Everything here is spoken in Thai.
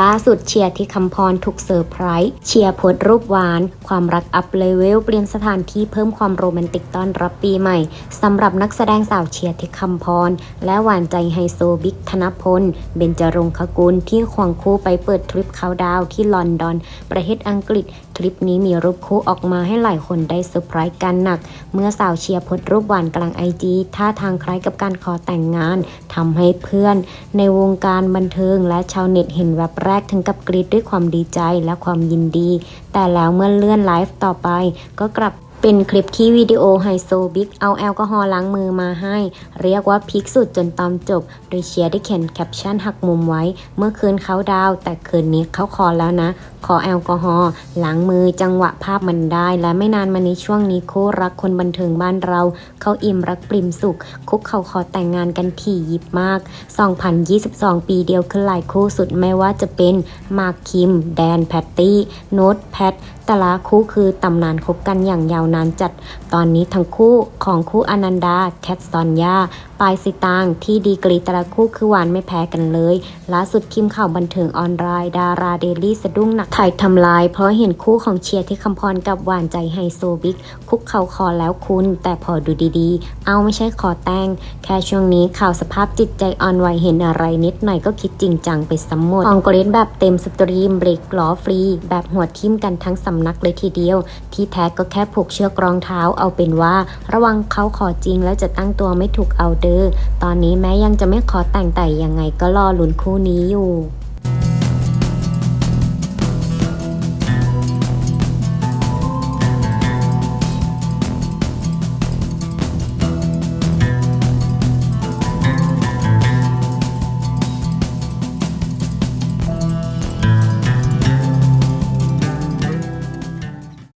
ล่าสุดเชียร์ที่คำพรถูกเซอร์ไพรส์เชียร์โพสรูปหวาน ความรักอัพเลเวลเปลี่ยนสถานที่เพิ่มความโรแมนติกต้อนรับปีใหม่สำหรับนักแสดงสาวเชียร์ที่คำพร และหวานใจไฮโซบิ๊กธนพล เบญจรงคกุลที่ควงคู่ไปเปิดทริปเขาดาวที่ลอนดอน ประเทศอังกฤษ ทริปนี้มีรูปคู่ออกมาให้หลายคนได้เซอร์ไพรส์กันหนัก เมื่อสาวเชียร์พสต์รูปหวานกลางไอจีท่าทางคล้ายกับการขอแต่งงานทำให้เพื่อน ในวงการบันเทิงและชาวเน็ตเห็นแวบแรกถึงกับกรีดด้วยความดีใจและความยินดี แต่แล้วเมื่อเลื่อนไลฟ์ต่อไป ก็กลับเป็นคลิปที่วิดีโอไฮโซบิ๊กเอาแอลกอฮอล์ล้างมือมาให้ เรียกว่าพีคสุดจนตอนจบ โดยเชียร์ได้เขียนแคปชั่นหักมุมไว้ เมื่อคืนเขาดาว แต่คืนนี้เขาคอแล้วนะ ขอแอลกอฮอล์ล้างมือจังหวะภาพมันได้ และไม่นานมานี้ช่วงนี้คู่รักคนบันเทิงบ้านเรา เขาอิ่มรักปริมสุข คุกเขาขอแต่งงานกันถี่ยิบมาก 2022 ปีเดียวขึ้นหลายคู่สุดไม่ว่าจะเป็นมาร์คคิม แดนแพตตี้โน้ตแพทแต่ละคู่คือตำนานคบกันอย่างยาวนานจัด ตอนนี้ทั้งคู่ของคู่อนันดา แคทซอนยาปายสิตางที่ดีกรีแต่ละคู่คือหวานไม่แพ้กันเลย ล่าสุดทีมข่าวบันเทิงออนไลน์ดาราเดลี่สะดุ้งหนักถ่ายทำลาย เพราะเห็นคู่ของเชียร์ที่คำพรกับหวานใจไฮโซบิ๊กคุกเข่าคอแล้วคุณ แต่พอดูดีๆ เอาไม่ใช่ขอแต่งแค่ช่วงนี้ข่าวสภาพจิตใจอ่อนไหวเห็นอะไรนิดหน่อยก็คิดจริงจังไปสมหมดของกรีนแบบเต็มสตรีมเบรกล้อฟรี แบบหัวทิ่มกันทั้งสำนักเลยทีเดียว ที่แท้ก็แค่ผูกเชือกรองเท้าเอาเป็นว่า ระวังเขาขอจริงแล้วจะตั้งตัวไม่ถูกเอาเด้อตอนนี้แม้ยังจะไม่ขอแต่งแต่ยังไงก็รอลุ้นคู่นี้อยู่